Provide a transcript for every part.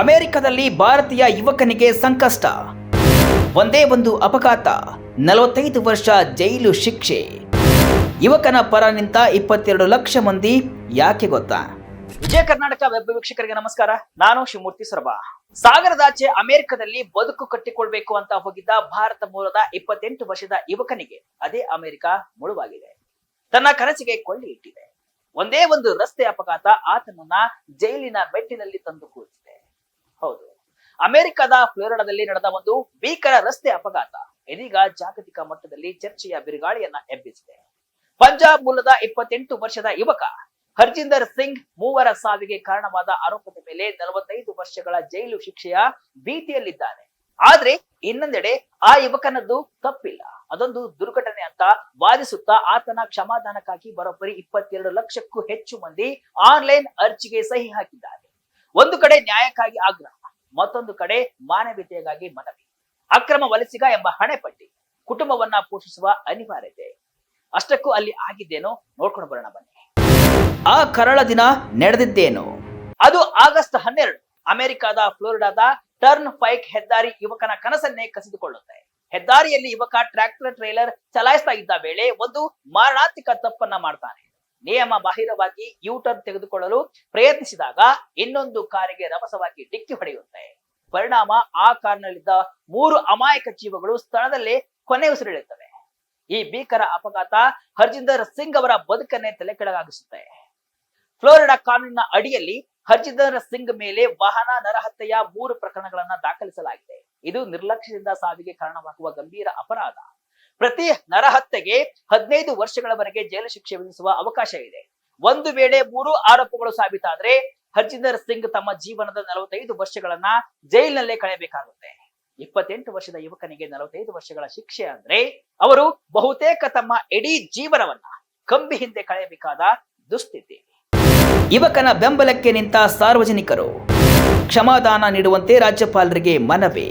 ಅಮೆರಿಕದಲ್ಲಿ ಭಾರತೀಯ ಯುವಕನಿಗೆ ಸಂಕಷ್ಟ. ಒಂದೇ ಒಂದು ಅಪಘಾತ, ನಲವತ್ತೈದು ವರ್ಷ ಜೈಲು ಶಿಕ್ಷೆ. ಯುವಕನ ಪರ ನಿಂತ ಇಪ್ಪತ್ತೆರಡು ಲಕ್ಷ ಮಂದಿ, ಯಾಕೆ ಗೊತ್ತಾ? ವಿಜಯ ಕರ್ನಾಟಕ ವೆಬ್ ವೀಕ್ಷಕರಿಗೆ ನಮಸ್ಕಾರ. ನಾನು ಶಿವಮೂರ್ತಿ ಸರ್ಬಾ ಸಾಗರದಾಚೆ ಅಮೆರಿಕದಲ್ಲಿ ಬದುಕು ಕಟ್ಟಿಕೊಳ್ಬೇಕು ಅಂತ ಹೋಗಿದ್ದ ಭಾರತ ಮೂಲದ ಇಪ್ಪತ್ತೆಂಟು ವರ್ಷದ ಯುವಕನಿಗೆ ಅದೇ ಅಮೆರಿಕ ಮುಳುವಾಗಿದೆ. ತನ್ನ ಕನಸಿಗೆ ಕೊಳ್ಳಿ ಇಟ್ಟಿದೆ. ಒಂದೇ ಒಂದು ರಸ್ತೆ ಅಪಘಾತ ಆತನನ್ನ ಜೈಲಿನ ಮೆಟ್ಟಿನಲ್ಲಿ ತಂದು ಕೂರಿಸಿದೆ. ಹೌದು. ಅಮೆರಿಕದ ಫ್ಲೋರಿಡಾದಲ್ಲಿ ನಡೆದ ಒಂದು ಭೀಕರ ರಸ್ತೆ ಅಪಘಾತ. ಇದೀಗ ಜಾಗತಿಕ ಮಟ್ಟದಲ್ಲಿ ಚರ್ಚೆಯ ಬಿರುಗಾಳಿಯನ್ನ ಎಬ್ಬಿಸಿದೆ. ಪಂಜಾಬ್ ಮೂಲದ ಇಪ್ಪತ್ತೆಂಟು ವರ್ಷದ ಯುವಕ ಹರ್ಜಿಂದರ್ ಸಿಂಗ್ ಮೂವರ ಸಾವಿಗೆ ಕಾರಣವಾದ ಆರೋಪದ ಮೇಲೆ ನಲವತ್ತೈದು ವರ್ಷಗಳ ಜೈಲು ಶಿಕ್ಷೆಯ ಭೀತಿಯಲ್ಲಿದ್ದಾನೆ. ಆದ್ರೆ ಇನ್ನೊಂದೆಡೆ ಆ ಯುವಕನದ್ದು ತಪ್ಪಿಲ್ಲ. ಅದೊಂದು ದುರ್ಘಟನೆ ಅಂತ ವಾದಿಸುತ್ತಾ ಆತನ ಕ್ಷಮಾದಾನಕ್ಕಾಗಿ ಬರೋಬ್ಬರಿ ಇಪ್ಪತ್ತೆರಡು ಲಕ್ಷಕ್ಕೂ ಹೆಚ್ಚು ಮಂದಿ ಆನ್ಲೈನ್ ಅರ್ಜಿಗೆ ಸಹಿ ಹಾಕಿದ್ದಾರೆ. ಒಂದು ಕಡೆ ನ್ಯಾಯಕ್ಕಾಗಿ ಆಗ್ರಹ, ಮತ್ತೊಂದು ಕಡೆ ಮಾನವೀಯತೆಗಾಗಿ ಮನವಿ. ಅಕ್ರಮ ವಲಸಿಗ ಎಂಬ ಹಣೆಪಟ್ಟಿ ಕುಟುಂಬವನ್ನ ಪೋಷಿಸುವ ಅನಿವಾರ್ಯತೆ. ಅಷ್ಟಕ್ಕೂ ಅಲ್ಲಿ ಆಗಿದ್ದೇನೋ ನೋಡ್ಕೊಂಡು ಬರೋಣ ಬನ್ನಿ. ಆ ಕರಳ ದಿನ ನಡೆದಿದ್ದೇನು? ಅದು ಆಗಸ್ಟ್ ಹನ್ನೆರಡು. ಅಮೆರಿಕದ ಫ್ಲೋರಿಡಾದ ಟರ್ನ್ ಫೈಕ್ ಹೆದ್ದಾರಿ ಯುವಕನ ಕನಸನ್ನೇ ಕಸಿದುಕೊಳ್ಳುತ್ತೆ. ಹೆದ್ದಾರಿಯಲ್ಲಿ ಯುವಕ ಟ್ರ್ಯಾಕ್ಟರ್, ಟ್ರೇಲರ್ ಚಲಾಯಿಸ್ತಾ ಇದ್ದ ವೇಳೆ ಒಂದು ಮಾರಣಾಂತಿಕ ತಪ್ಪನ್ನ ಮಾಡ್ತಾನೆ. ನಿಯಮ ಬಾಹಿರವಾಗಿ ಯೂ ಟರ್ನ್ ತೆಗೆದುಕೊಳ್ಳಲು ಪ್ರಯತ್ನಿಸಿದಾಗ ಇನ್ನೊಂದು ಕಾರಿಗೆ ರಭಸವಾಗಿ ಡಿಕ್ಕಿ ಹೊಡೆಯುತ್ತೆ. ಪರಿಣಾಮ ಆ ಕಾರಿನಲ್ಲಿದ್ದ ಮೂರು ಅಮಾಯಕ ಜೀವಗಳು ಸ್ಥಳದಲ್ಲೇ ಕೊನೆ ಉಸಿರೆಳೆಯುತ್ತವೆ. ಈ ಭೀಕರ ಅಪಘಾತ ಹರ್ಜಿಂದರ್ ಸಿಂಗ್ ಅವರ ಬದುಕನ್ನೇ ತಲೆಕೆಳಗಾಗಿಸುತ್ತೆ. ಫ್ಲೋರಿಡಾ ಕಾನೂನಿನ ಅಡಿಯಲ್ಲಿ ಹರ್ಜಿಂದರ್ ಸಿಂಗ್ ಮೇಲೆ ವಾಹನ ನರಹತ್ಯೆಯ ಮೂರು ಪ್ರಕರಣಗಳನ್ನ ದಾಖಲಿಸಲಾಗಿದೆ. ಇದು ನಿರ್ಲಕ್ಷ್ಯದಿಂದ ಸಾವಿಗೆ ಕಾರಣವಾಗುವ ಗಂಭೀರ ಅಪರಾಧ. ಪ್ರತಿ ನರಹತ್ಯೆಗೆ ಹದಿನೈದು ವರ್ಷಗಳವರೆಗೆ ಜೈಲು ಶಿಕ್ಷೆ ವಿಧಿಸುವ ಅವಕಾಶ ಇದೆ. ಒಂದು ವೇಳೆ ಮೂರು ಆರೋಪಗಳು ಸಾಬೀತಾದ್ರೆ ಹರ್ಜಿಂದರ್ ಸಿಂಗ್ ತಮ್ಮ ಜೀವನದ ನಲವತ್ತೈದು ವರ್ಷಗಳನ್ನ ಜೈಲಿನಲ್ಲೇ ಕಳೆಯಬೇಕಾಗುತ್ತೆ. ಇಪ್ಪತ್ತೆಂಟು ವರ್ಷದ ಯುವಕನಿಗೆ ನಲವತ್ತೈದು ವರ್ಷಗಳ ಶಿಕ್ಷೆ ಅಂದ್ರೆ ಅವರು ಬಹುತೇಕ ತಮ್ಮ ಇಡೀ ಜೀವನವನ್ನ ಕಂಬಿ ಹಿಂದೆ ಕಳೆಯಬೇಕಾದ ದುಸ್ಥಿತಿ. ಯುವಕನ ಬೆಂಬಲಕ್ಕೆ ನಿಂತ ಸಾರ್ವಜನಿಕರು ಕ್ಷಮಾದಾನ ನೀಡುವಂತೆ ರಾಜ್ಯಪಾಲರಿಗೆ ಮನವಿ.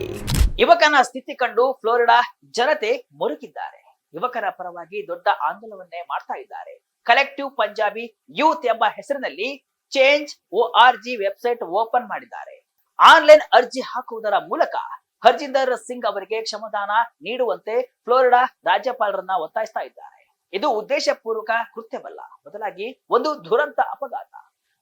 ಯುವಕನ ಸ್ಥಿತಿ ಕಂಡು ಫ್ಲೋರಿಡಾ ಜನತೆ ಮುರುಕಿದ್ದಾರೆ. ಯುವಕರ ಪರವಾಗಿ ದೊಡ್ಡ ಆಂದೋಲನವನ್ನೇ ಮಾಡ್ತಾ ಇದ್ದಾರೆ. ಕಲೆಕ್ಟಿವ್ ಪಂಜಾಬಿ ಯೂತ್ ಎಂಬ ಹೆಸರಿನಲ್ಲಿ change O R G website open ಮಾಡಿದ್ದಾರೆ. ಆನ್ಲೈನ್ ಅರ್ಜಿ ಹಾಕುವುದರ ಮೂಲಕ ಹರ್ಜಿಂದರ್ ಸಿಂಗ್ ಅವರಿಗೆ ಕ್ಷಮದಾನ ನೀಡುವಂತೆ ಫ್ಲೋರಿಡಾ ರಾಜ್ಯಪಾಲರನ್ನ ಒತ್ತಾಯಿಸ್ತಾ ಇದ್ದಾರೆ. ಇದು ಉದ್ದೇಶಪೂರ್ವಕ ಕೃತ್ಯವಲ್ಲ. ಬದಲಾಗಿ ಒಂದು ದುರಂತ ಅಪಘಾತ.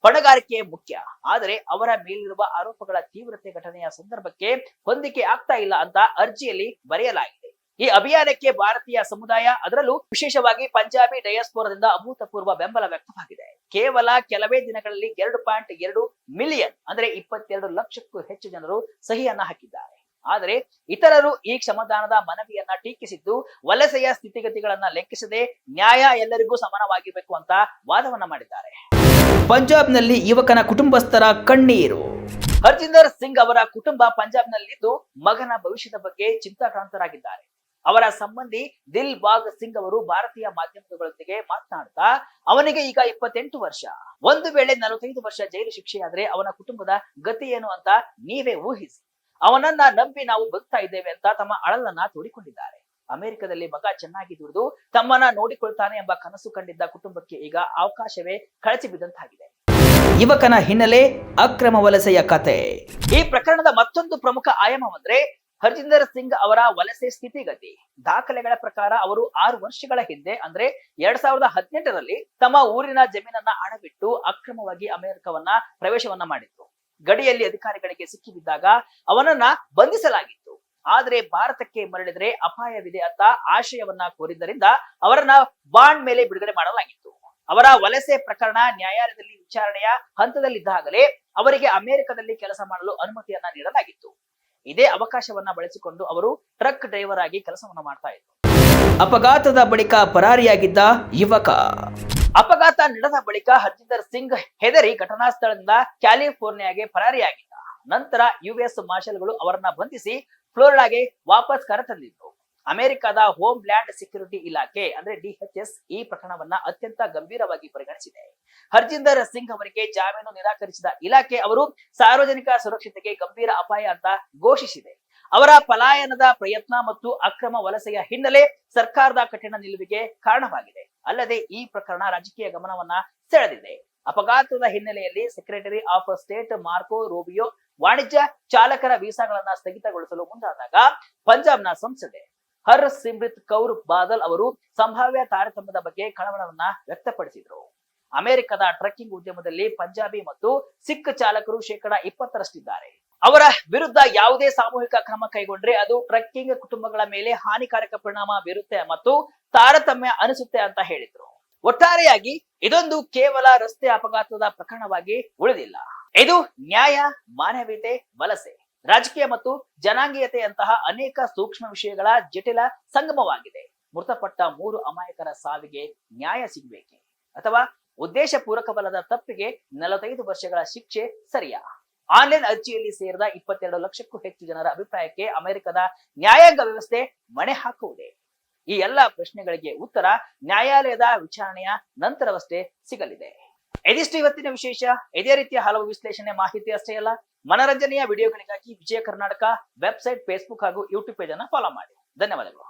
ಹೊಣೆಗಾರಿಕೆ ಮುಖ್ಯ. ಆದರೆ ಅವರ ಮೇಲಿರುವ ಆರೋಪಗಳ ತೀವ್ರತೆ ಘಟನೆಯ ಸಂದರ್ಭಕ್ಕೆ ಹೊಂದಿಕೆ ಆಗ್ತಾ ಇಲ್ಲ ಅಂತ ಅರ್ಜಿಯಲ್ಲಿ ಬರೆಯಲಾಗಿದೆ. ಈ ಅಭಿಯಾನಕ್ಕೆ ಭಾರತೀಯ ಸಮುದಾಯ ಅದರಲ್ಲೂ ವಿಶೇಷವಾಗಿ ಪಂಜಾಬಿ ಡಯಾಸ್ಪೋರದಿಂದ ಅಭೂತಪೂರ್ವ ಬೆಂಬಲ ವ್ಯಕ್ತವಾಗಿದೆ. ಕೇವಲ ಕೆಲವೇ ದಿನಗಳಲ್ಲಿ ಎರಡು ಪಾಯಿಂಟ್ ಎರಡು ಮಿಲಿಯನ್, ಅಂದ್ರೆ ಇಪ್ಪತ್ತೆರಡು ಲಕ್ಷಕ್ಕೂ ಹೆಚ್ಚು ಜನರು ಸಹಿಯನ್ನ ಹಾಕಿದ್ದಾರೆ. ಆದರೆ ಇತರರು ಈ ಕ್ಷಮದಾನದ ಮನವಿಯನ್ನ ಟೀಕಿಸಿದ್ದು ವಲಸೆಯ ಸ್ಥಿತಿಗತಿಗಳನ್ನ ಲೆಕ್ಕಿಸದೆ ನ್ಯಾಯ ಎಲ್ಲರಿಗೂ ಸಮಾನವಾಗಿರಬೇಕು ಅಂತ ವಾದವನ್ನ ಮಾಡಿದ್ದಾರೆ. ಪಂಜಾಬ್ನಲ್ಲಿ ಯುವಕನ ಕುಟುಂಬಸ್ಥರ ಕಣ್ಣೀರು. ಹರ್ಜಿಂದರ್ ಸಿಂಗ್ ಅವರ ಕುಟುಂಬ ಪಂಜಾಬ್ನಲ್ಲಿದ್ದು ಮಗನ ಭವಿಷ್ಯದ ಬಗ್ಗೆ ಚಿಂತಾಕ್ರಾಂತರಾಗಿದ್ದಾರೆ. ಅವರ ಸಂಬಂಧಿ ದಿಲ್ ಬಾಗ್ ಸಿಂಗ್ ಅವರು ಭಾರತೀಯ ಮಾಧ್ಯಮಗಳೊಂದಿಗೆ ಮಾತನಾಡ್ತಾ ಅವನಿಗೆ ಈಗ ಇಪ್ಪತ್ತೆಂಟು ವರ್ಷ. ಒಂದು ವೇಳೆ ನಲವತ್ತೈದು ವರ್ಷ ಜೈಲು ಶಿಕ್ಷೆಯಾದ್ರೆ ಅವನ ಕುಟುಂಬದ ಗತಿ ಏನು ಅಂತ ನೀವೇ ಊಹಿಸಿ. ಅವನನ್ನ ನಂಬಿ ನಾವು ಬದುಕ್ತಾ ಇದ್ದೇವೆ ಅಂತ ತಮ್ಮ ಅಳಲನ್ನ ತೋಡಿಕೊಂಡಿದ್ದಾರೆ. ಅಮೆರಿಕದಲ್ಲಿ ಮಗ ಚೆನ್ನಾಗಿ ದುಡಿದು ತಮ್ಮನ್ನ ನೋಡಿಕೊಳ್ತಾನೆ ಎಂಬ ಕನಸು ಕಂಡಿದ್ದ ಕುಟುಂಬಕ್ಕೆ ಈಗ ಅವಕಾಶವೇ ಕಳಚಿ ಬಿದ್ದಂತಾಗಿದೆ. ಯುವಕನ ಹಿನ್ನೆಲೆ ಅಕ್ರಮ ವಲಸೆಯ ಕತೆ. ಈ ಪ್ರಕರಣದ ಮತ್ತೊಂದು ಪ್ರಮುಖ ಆಯಾಮವಂದ್ರೆ ಹರ್ಜಿಂದರ್ ಸಿಂಗ್ ಅವರ ವಲಸೆ ಸ್ಥಿತಿಗತಿ. ದಾಖಲೆಗಳ ಪ್ರಕಾರ ಅವರು ಆರು ವರ್ಷಗಳ ಹಿಂದೆ ಅಂದ್ರೆ ಎರಡ್ ಸಾವಿರದ ಹದಿನೆಂಟರಲ್ಲಿ ತಮ್ಮ ಊರಿನ ಜಮೀನನ್ನ ಅಣಬಿಟ್ಟು ಅಕ್ರಮವಾಗಿ ಅಮೆರಿಕವನ್ನ ಪ್ರವೇಶವನ್ನ ಮಾಡಿದ್ರು. ಗಡಿಯಲ್ಲಿ ಅಧಿಕಾರಿಗಳಿಗೆ ಸಿಕ್ಕಿಬಿದ್ದಾಗ ಅವನನ್ನ ಬಂಧಿಸಲಾಗಿತ್ತು. ಆದರೆ ಭಾರತಕ್ಕೆ ಮರಳಿದ್ರೆ ಅಪಾಯವಿದೆ ಅಂತ ಆಶಯವನ್ನ ಕೋರಿದ್ದರಿಂದ ಅವರನ್ನ ಬಾಂಡ್ ಮೇಲೆ ಬಿಡುಗಡೆ ಮಾಡಲಾಗಿತ್ತು. ಅವರ ವಲಸೆ ಪ್ರಕರಣ ನ್ಯಾಯಾಲಯದಲ್ಲಿ ವಿಚಾರಣೆಯ ಹಂತದಲ್ಲಿದ್ದಾಗಲೇ ಅವರಿಗೆ ಅಮೆರಿಕದಲ್ಲಿ ಕೆಲಸ ಮಾಡಲು ಅನುಮತಿಯನ್ನ ನೀಡಲಾಗಿತ್ತು. ಇದೇ ಅವಕಾಶವನ್ನ ಬಳಸಿಕೊಂಡು ಅವರು ಟ್ರಕ್ ಡ್ರೈವರ್ ಆಗಿ ಕೆಲಸವನ್ನ ಮಾಡ್ತಾ ಇದ್ರು. ಅಪಘಾತದ ಬಳಿಕ ಪರಾರಿಯಾಗಿದ್ದ ಯುವಕ. ಅಪಘಾತ ನಡೆದ ಬಳಿಕ ಹರ್ಜಿಂದರ್ ಸಿಂಗ್ ಹೆದರಿ ಘಟನಾ ಸ್ಥಳದಿಂದ ಕ್ಯಾಲಿಫೋರ್ನಿಯಾಗೆ ಪರಾರಿಯಾಗಿದ್ದ. ನಂತರ ಯುಎಸ್ ಮಾರ್ಷಲ್ಗಳು ಅವರನ್ನ ಬಂಧಿಸಿ ಫ್ಲೋರಿಡಾಗೆ ವಾಪಸ್ ಕರೆತಂದಿದ್ರು. ಅಮೆರಿಕದ ಹೋಮ್ ಲ್ಯಾಂಡ್ ಸೆಕ್ಯೂರಿಟಿ ಇಲಾಖೆ, ಅಂದ್ರೆ ಡಿಎಚ್ಎಸ್ ಈ ಪ್ರಕರಣವನ್ನ ಅತ್ಯಂತ ಗಂಭೀರವಾಗಿ ಪರಿಗಣಿಸಿದೆ. ಹರ್ಜಿಂದರ್ ಸಿಂಗ್ ಅವರಿಗೆ ಜಾಮೀನು ನಿರಾಕರಿಸಿದ ಇಲಾಖೆ ಅವರು ಸಾರ್ವಜನಿಕ ಸುರಕ್ಷತೆಗೆ ಗಂಭೀರ ಅಪಾಯ ಅಂತ ಘೋಷಿಸಿದೆ. ಅವರ ಪಲಾಯನದ ಪ್ರಯತ್ನ ಮತ್ತು ಅಕ್ರಮ ವಲಸೆಯ ಹಿನ್ನೆಲೆ ಸರ್ಕಾರದ ಕಠಿಣ ನಿಲುವಿಗೆ ಕಾರಣವಾಗಿದೆ. ಅಲ್ಲದೆ ಈ ಪ್ರಕರಣ ರಾಜಕೀಯ ಗಮನವನ್ನ ಸೆಳೆದಿದೆ. ಅಪಘಾತದ ಹಿನ್ನೆಲೆಯಲ್ಲಿ secretary of state Marco Rubio ವಾಣಿಜ್ಯ ಚಾಲಕರ ವೀಸಾಗಳನ್ನ ಸ್ಥಗಿತಗೊಳಿಸಲು ಮುಂದಾದಾಗ ಪಂಜಾಬ್ನ ಸಂಸದೆ ಹರ್ ಸಿಮ್ರಿತ್ ಕೌರ್ ಬಾದಲ್ ಅವರು ಸಂಭಾವ್ಯ ತಾರತಮ್ಯದ ಬಗ್ಗೆ ಕಳವಳವನ್ನ ವ್ಯಕ್ತಪಡಿಸಿದರು. ಅಮೆರಿಕದ ಟ್ರಕ್ಕಿಂಗ್ ಉದ್ಯಮದಲ್ಲಿ ಪಂಜಾಬಿ ಮತ್ತು ಸಿಖ್ ಚಾಲಕರು ಶೇಕಡ ಇಪ್ಪತ್ತರಷ್ಟಿದ್ದಾರೆ. ಅವರ ವಿರುದ್ಧ ಯಾವುದೇ ಸಾಮೂಹಿಕ ಕ್ರಮ ಕೈಗೊಂಡ್ರೆ ಅದು ಟ್ರಕ್ಕಿಂಗ್ ಕುಟುಂಬಗಳ ಮೇಲೆ ಹಾನಿಕಾರಕ ಪರಿಣಾಮ ಬೀರುತ್ತೆ ಮತ್ತು ತಾರತಮ್ಯ ಅನಿಸುತ್ತೆ ಅಂತ ಹೇಳಿದ್ರು. ಒಟ್ಟಾರೆಯಾಗಿ ಇದೊಂದು ಕೇವಲ ರಸ್ತೆ ಅಪಘಾತದ ಪ್ರಕರಣವಾಗಿ ಉಳಿದಿಲ್ಲ. ಇದು ನ್ಯಾಯ, ಮಾನವೀಯತೆ, ವಲಸೆ, ರಾಜಕೀಯ ಮತ್ತು ಜನಾಂಗೀಯತೆಯಂತಹ ಅನೇಕ ಸೂಕ್ಷ್ಮ ವಿಷಯಗಳ ಜಟಿಲ ಸಂಗಮವಾಗಿದೆ. ಮೃತಪಟ್ಟ ಮೂರು ಅಮಾಯಕರ ಸಾವಿಗೆ ನ್ಯಾಯ ಸಿಗಬೇಕೆ? ಅಥವಾ ಉದ್ದೇಶ ಪೂರಕವಲ್ಲದ ತಪ್ಪಿಗೆ ನಲವತ್ತೈದು ವರ್ಷಗಳ ಶಿಕ್ಷೆ ಸರಿಯಾ? ಆನ್ಲೈನ್ ಅರ್ಜಿಯಲ್ಲಿ ಸೇರಿದ ಇಪ್ಪತ್ತೆರಡು ಲಕ್ಷಕ್ಕೂ ಹೆಚ್ಚು ಜನರ ಅಭಿಪ್ರಾಯಕ್ಕೆ ಅಮೆರಿಕದ ನ್ಯಾಯಾಂಗ ವ್ಯವಸ್ಥೆ ಮಣೆ ಹಾಕುವುದೇ? ಈ ಎಲ್ಲಾ ಪ್ರಶ್ನೆಗಳಿಗೆ ಉತ್ತರ ನ್ಯಾಯಾಲಯದ ವಿಚಾರಣೆಯ ನಂತರವಷ್ಟೇ ಸಿಗಲಿದೆ. ಇದಿಷ್ಟು ಇವತ್ತಿನ ವಿಶೇಷ. ಇದೇ ರೀತಿಯ ಹಲವು ವಿಶ್ಲೇಷಣೆ ಮಾಹಿತಿ ಅಷ್ಟೇ ಅಲ್ಲ, ಮನರಂಜನೆಯ ವಿಡಿಯೋಗಳಿಗಾಗಿ ವಿಜಯ ಕರ್ನಾಟಕ ವೆಬ್ಸೈಟ್, ಫೇಸ್ಬುಕ್ ಹಾಗೂ ಯೂಟ್ಯೂಬ್ ಪೇಜ್ ಅನ್ನು ಫಾಲೋ ಮಾಡಿ. ಧನ್ಯವಾದಗಳು.